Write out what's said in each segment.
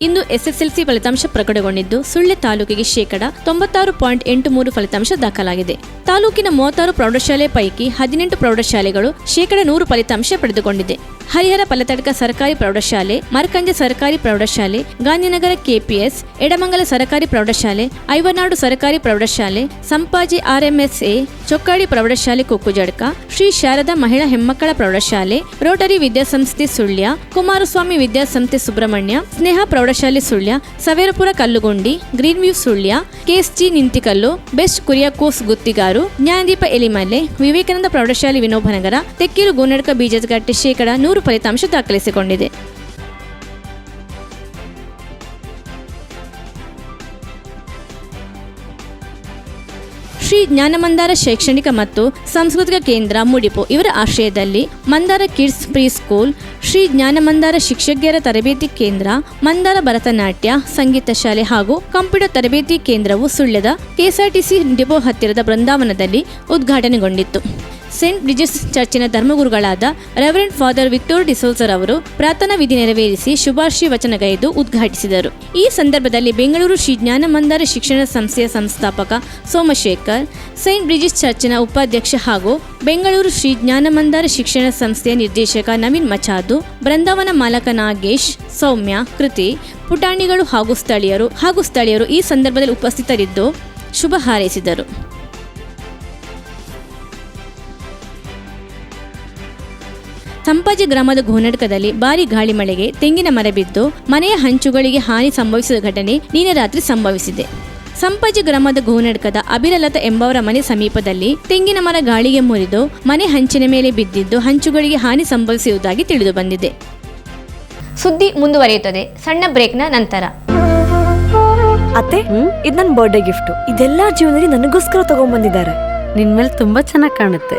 ಇಂದು SSLC ಫಲಿತಾಂಶ ಪ್ರಕಟಗೊಂಡಿದ್ದು ಸುಳ್ಯ ತಾಲೂಕಿಗೆ ಶೇಕಡ ತೊಂಬತ್ತಾರು ಪಾಯಿಂಟ್ ಎಂಟು ಮೂರು ಫಲಿತಾಂಶ ದಾಖಲಾಗಿದೆ. ತಾಲೂಕಿನ ಮೂವತ್ತಾರು ಪ್ರೌಢಶಾಲೆ ಪೈಕಿ ಹದಿನೆಂಟು ಪ್ರೌಢಶಾಲೆಗಳು ಶೇಕಡ ನೂರು ಫಲಿತಾಂಶ ಪಡೆದುಕೊಂಡಿದೆ. ಹರಿಹರ ಪಲತಡ್ಕ ಸರ್ಕಾರಿ ಪ್ರೌಢಶಾಲೆ, ಮರಕಂಜೆ ಸರ್ಕಾರಿ ಪ್ರೌಢಶಾಲೆ, ಗಾಂಧಿನಗರ ಕೆಪಿಎಸ್, ಎಡಮಂಗಲ ಸರ್ಕಾರಿ ಪ್ರೌಢಶಾಲೆ, ಐವನಾಡು ಸರ್ಕಾರಿ ಪ್ರೌಢಶಾಲೆ, ಸಂಪಾಜಿ ಆರ್ಎಂಎಸ್ಎ, ಚೊಕ್ಕಾಡಿ ಪ್ರೌಢಶಾಲೆ ಕುಕ್ಕುಜಡ್ಕ ಶ್ರೀ ಶಾರದಾ ಮಹಿಳಾ ಹೆಮ್ಮಕ್ಕಳ ಪ್ರೌಢಶಾಲೆ, ರೋಟರಿ ವಿದ್ಯಾಸಂಸ್ಥೆ ಸುಳ್ಯ, ಕುಮಾರಸ್ವಾಮಿ ವಿದ್ಯಾಸಂಸ್ಥೆ ಸುಬ್ರಹ್ಮಣ್ಯ, ಸ್ನೇಹ ಪ್ರೌಢಶಾಲೆ Sullia, Saverapura Kallugundi green view Sullia, KSG Ninthikallu best Kuriakose Guthigaru Jnanadeepa Elimale, Vivekananda ಪ್ರೌಢಶಾಲೆ ವಿನೋಬನಗರ ತೆಕ್ಕೀರು ಗೋನಡ್ಕ ಬೀಜದಗಟ್ಟೆ ಶೇಕಡ ನೂರು ಫಲಿತಾಂಶ ದಾಖಲಿಸಿಕೊಂಡಿದೆ. ಶ್ರೀ ಜ್ಞಾನಮಂದಾರ ಶೈಕ್ಷಣಿಕ ಮತ್ತು ಸಾಂಸ್ಕೃತಿಕ ಕೇಂದ್ರ ಮುಡಿಪು ಇವರ ಆಶ್ರಯದಲ್ಲಿ Mandara kids pre school, Shri Jnanamandara ಶಿಕ್ಷಕಿಯರ ತರಬೇತಿ ಕೇಂದ್ರ, ಮಂದಾರ ಭರತನಾಟ್ಯ ಸಂಗೀತ ಶಾಲೆ ಹಾಗೂ ಕಂಪ್ಯೂಟರ್ ತರಬೇತಿ ಕೇಂದ್ರವು ಸುಳ್ಯದ ಕೆಎಸ್ಆರ್ಟಿಸಿ ಡಿಪೋ ಹತ್ತಿರದ ಬೃಂದಾವನದಲ್ಲಿ ಉದ್ಘಾಟನೆಗೊಂಡಿತ್ತು. ಸೇಂಟ್ ಬ್ರಿಜಿಸ್ ಚರ್ಚಿನ ಧರ್ಮಗುರುಗಳಾದ ರೆವರೆಂಡ್ ಫಾದರ್ ವಿಕ್ಟೋರ್ ಡಿಸೋಲ್ಸರ್ ಅವರು ಪ್ರಾರ್ಥನಾ ವಿಧಿ ನೆರವೇರಿಸಿ ಶುಭಾಶಯ ವಚನಗೈದು ಉದ್ಘಾಟಿಸಿದರು. ಈ ಸಂದರ್ಭದಲ್ಲಿ ಬೆಂಗಳೂರು ಶ್ರೀ ಜ್ಞಾನಮಂದಾರ ಶಿಕ್ಷಣ ಸಂಸ್ಥೆಯ ಸಂಸ್ಥಾಪಕ ಸೋಮಶೇಖರ್, ಸೇಂಟ್ ಬ್ರಿಜಿಸ್ ಚರ್ಚಿನ ಉಪಾಧ್ಯಕ್ಷ ಹಾಗೂ ಬೆಂಗಳೂರು ಶ್ರೀ ಜ್ಞಾನಮಂದಾರ ಶಿಕ್ಷಣ ಸಂಸ್ಥೆಯ ನಿರ್ದೇಶಕ ನವೀನ್ ಮಚಾದು, ಬೃಂದಾವನ ಮಾಲಕ ನಾಗೇಶ್, ಸೌಮ್ಯ, ಕೃತಿ, ಪುಟಾಣಿಗಳು ಹಾಗೂ ಸ್ಥಳೀಯರು ಹಾಗೂ ಸ್ಥಳೀಯರು ಈ ಸಂದರ್ಭದಲ್ಲಿ ಉಪಸ್ಥಿತರಿದ್ದು ಶುಭ ಹಾರೈಸಿದರು. ಸಂಪಾಜಿ ಗ್ರಾಮದ ಗೋನಡ್ಕದಲ್ಲಿ ಭಾರಿ ಗಾಳಿ ಮಳೆಗೆ ತೆಂಗಿನ ಮರ ಬಿದ್ದು ಮನೆಯ ಹಂಚುಗಳಿಗೆ ಹಾನಿ ಸಂಭವಿಸಿದ ಘಟನೆ ನಿನ್ನೆ ರಾತ್ರಿ ಸಂಭವಿಸಿದೆ. ಸಂಪಾಜಿ ಗ್ರಾಮದ ಗೋನಡ್ಕದ ಅಭಿರಲತ ಎಂಬವರ ಮನೆ ಸಮೀಪದಲ್ಲಿ ತೆಂಗಿನ ಮರ ಗಾಳಿಗೆ ಮುರಿದು ಮನೆ ಹಂಚಿನ ಮೇಲೆ ಬಿದ್ದಿದ್ದು ಹಂಚುಗಳಿಗೆ ಹಾನಿ ಸಂಭವಿಸುವುದಾಗಿ ತಿಳಿದು ಬಂದಿದೆ. ಸುದ್ದಿ ಮುಂದುವರಿಯುತ್ತದೆ. ಸಣ್ಣ ಬ್ರೇಕ್ನ ನಂತರ. ಅತ್ತೆ, ಇದು ನನ್ನ ಬರ್ಡೇ ಗಿಫ್ಟ್ ಇದೆಲ್ಲ ಜೀವನದಲ್ಲಿ ನನಗೋಸ್ಕರ ತಗೊಂಡ್ಬಂದಿದ್ದಾರೆ ನಿನ್ ಮೇಲೆ ತುಂಬಾ ಚೆನ್ನಾಗಿ ಕಾಣುತ್ತೆ.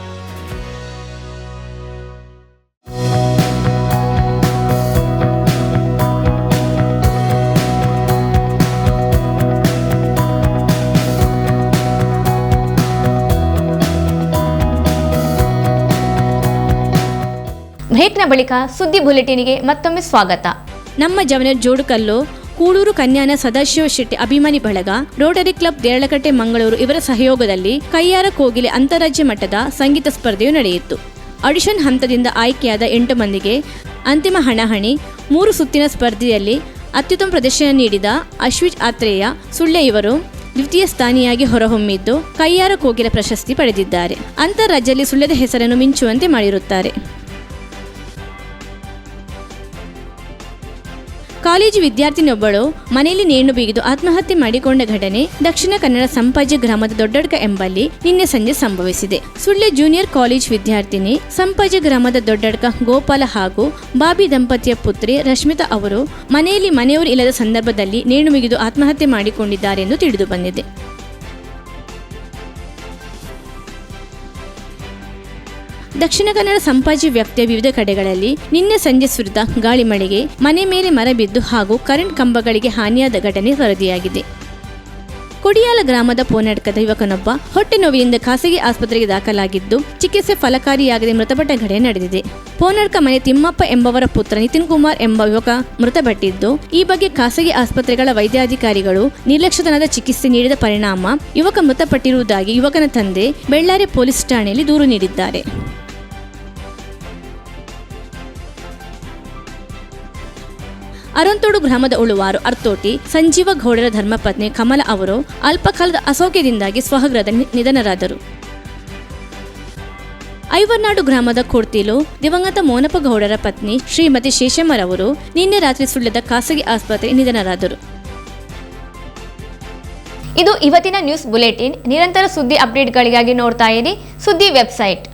ಬ್ರೇಕ್ನ ಬಳಿಕ ಸುದ್ದಿ ಬುಲೆಟಿನ್ಗೆ ಮತ್ತೊಮ್ಮೆ ಸ್ವಾಗತ. ನಮ್ಮ ಜವನರ್ ಜೋಡುಕಲ್ಲು ಕೂಳೂರು ಕನ್ಯಾನ ಸದಾಶಿವ ಶೆಟ್ಟಿ ಅಭಿಮಾನಿ ಬಳಗ, ರೋಟರಿ ಕ್ಲಬ್ ದೇರಳಕಟ್ಟೆ ಮಂಗಳೂರು ಇವರ ಸಹಯೋಗದಲ್ಲಿ ಕೈಯಾರ ಕೋಗಿಲೆ ಅಂತಾರಾಜ್ಯ ಮಟ್ಟದ ಸಂಗೀತ ಸ್ಪರ್ಧೆಯು ನಡೆಯಿತು. ಆಡಿಷನ್ ಹಂತದಿಂದ ಆಯ್ಕೆಯಾದ ಎಂಟು ಮಂದಿಗೆ ಅಂತಿಮ ಹಣಹಣಿ, ಮೂರು ಸುತ್ತಿನ ಸ್ಪರ್ಧೆಯಲ್ಲಿ ಅತ್ಯುತ್ತಮ ಪ್ರದರ್ಶನ ನೀಡಿದ ಅಶ್ವಿಜ್ ಆತ್ರೇಯ ಸುಳ್ಳೆ ಇವರು ದ್ವಿತೀಯ ಸ್ಥಾನಿಯಾಗಿ ಹೊರಹೊಮ್ಮಿದ್ದು ಕೈಯಾರ ಕೋಗಿಲೆ ಪ್ರಶಸ್ತಿ ಪಡೆದಿದ್ದಾರೆ. ಅಂತಾರಾಜ್ಯದಲ್ಲಿ ಸುಳ್ಳೆದ ಹೆಸರನ್ನು ಮಿಂಚುವಂತೆ ಮಾಡಿರುತ್ತಾರೆ. ಕಾಲೇಜು ವಿದ್ಯಾರ್ಥಿನಿಯೊಬ್ಬಳು ಮನೆಯಲ್ಲಿ ನೇಣು ಬಿಗಿದು ಆತ್ಮಹತ್ಯೆ ಮಾಡಿಕೊಂಡ ಘಟನೆ ದಕ್ಷಿಣ ಕನ್ನಡ ಸಂಪಾಜಿ ಗ್ರಾಮದ ದೊಡ್ಡಡ್ಕ ಎಂಬಲ್ಲಿ ನಿನ್ನೆ ಸಂಜೆ ಸಂಭವಿಸಿದೆ. ಸುಳ್ಯ ಜೂನಿಯರ್ ಕಾಲೇಜ್ ವಿದ್ಯಾರ್ಥಿನಿ ಸಂಪಾಜಿ ಗ್ರಾಮದ ದೊಡ್ಡಡ್ಕ ಗೋಪಾಲ ಹಾಗೂ ಬಾಬಿ ದಂಪತಿಯ ಪುತ್ರಿ ರಶ್ಮಿತಾ ಅವರು ಮನೆಯಲ್ಲಿ ಮನೆಯವರು ಇಲ್ಲದ ಸಂದರ್ಭದಲ್ಲಿ ನೇಣು ಬಿಗಿದು ಆತ್ಮಹತ್ಯೆ ಮಾಡಿಕೊಂಡಿದ್ದಾರೆ ಎಂದು ತಿಳಿದು ಬಂದಿದೆ. ದಕ್ಷಿಣ ಕನ್ನಡ ಸಂಪಾಜಿ ವ್ಯಾಪ್ತಿಯ ವಿವಿಧ ಕಡೆಗಳಲ್ಲಿ ನಿನ್ನೆ ಸಂಜೆ ಸುರಿದ ಗಾಳಿ ಮಳೆಗೆ ಮನೆ ಮೇಲೆ ಮರ ಬಿದ್ದು ಹಾಗೂ ಕರೆಂಟ್ ಕಂಬಗಳಿಗೆ ಹಾನಿಯಾದ ಘಟನೆ ವರದಿಯಾಗಿದೆ. ಕೊಡಿಯಾಲ ಗ್ರಾಮದ ಪೋನಡ್ಕದ ಯುವಕನೊಬ್ಬ ಹೊಟ್ಟೆ ನೋವಿನಿಂದ ಖಾಸಗಿ ಆಸ್ಪತ್ರೆಗೆ ದಾಖಲಾಗಿದ್ದು ಚಿಕಿತ್ಸೆ ಫಲಕಾರಿಯಾಗದೆ ಮೃತಪಟ್ಟ ಘಟನೆ ನಡೆದಿದೆ. ಪೋನಡ್ಕ ಮನೆ ತಿಮ್ಮಪ್ಪ ಎಂಬವರ ಪುತ್ರ ನಿತಿನ್ ಕುಮಾರ್ ಎಂಬ ಯುವಕ ಮೃತಪಟ್ಟಿದ್ದು, ಈ ಬಗ್ಗೆ ಖಾಸಗಿ ಆಸ್ಪತ್ರೆಗಳ ವೈದ್ಯಾಧಿಕಾರಿಗಳು ನಿರ್ಲಕ್ಷ್ಯತನದ ಚಿಕಿತ್ಸೆ ನೀಡಿದ ಪರಿಣಾಮ ಯುವಕ ಮೃತಪಟ್ಟಿರುವುದಾಗಿ ಯುವಕನ ತಂದೆ ಬೆಳ್ಳಾರಿ ಪೊಲೀಸ್ ಠಾಣೆಯಲ್ಲಿ ದೂರು ನೀಡಿದ್ದಾರೆ. ಅರಂತೋಡು ಗ್ರಾಮದ ಉಳುವಾರು ಅರ್ತೋಟಿ ಸಂಜೀವ ಗೌಡರ ಧರ್ಮಪತ್ನಿ ಕಮಲ ಅವರು ಅಲ್ಪಕಾಲದ ಅಸೌಖ್ಯದಿಂದಾಗಿ ಸ್ವಹಗ್ರದ ನಿಧನರಾದರು. ಐವರ್ನಾಡು ಗ್ರಾಮದ ಕೊಡ್ತಿಲು ದಿವಂಗತ ಮೋನಪ್ಪ ಗೌಡರ ಪತ್ನಿ ಶ್ರೀಮತಿ ಶೇಷಮ್ಮರವರು ನಿನ್ನೆ ರಾತ್ರಿ ಸುಳ್ಳದ ಖಾಸಗಿ ಆಸ್ಪತ್ರೆ ನಿಧನರಾದರು. ಇದು ಇವತ್ತಿನ ನ್ಯೂಸ್ ಬುಲೆಟಿನ್. ನಿರಂತರ ಸುದ್ದಿ ಅಪ್ಡೇಟ್ಗಳಿಗಾಗಿ ನೋಡ್ತಾ ಇರಿ ಸುದ್ದಿ ವೆಬ್ಸೈಟ್.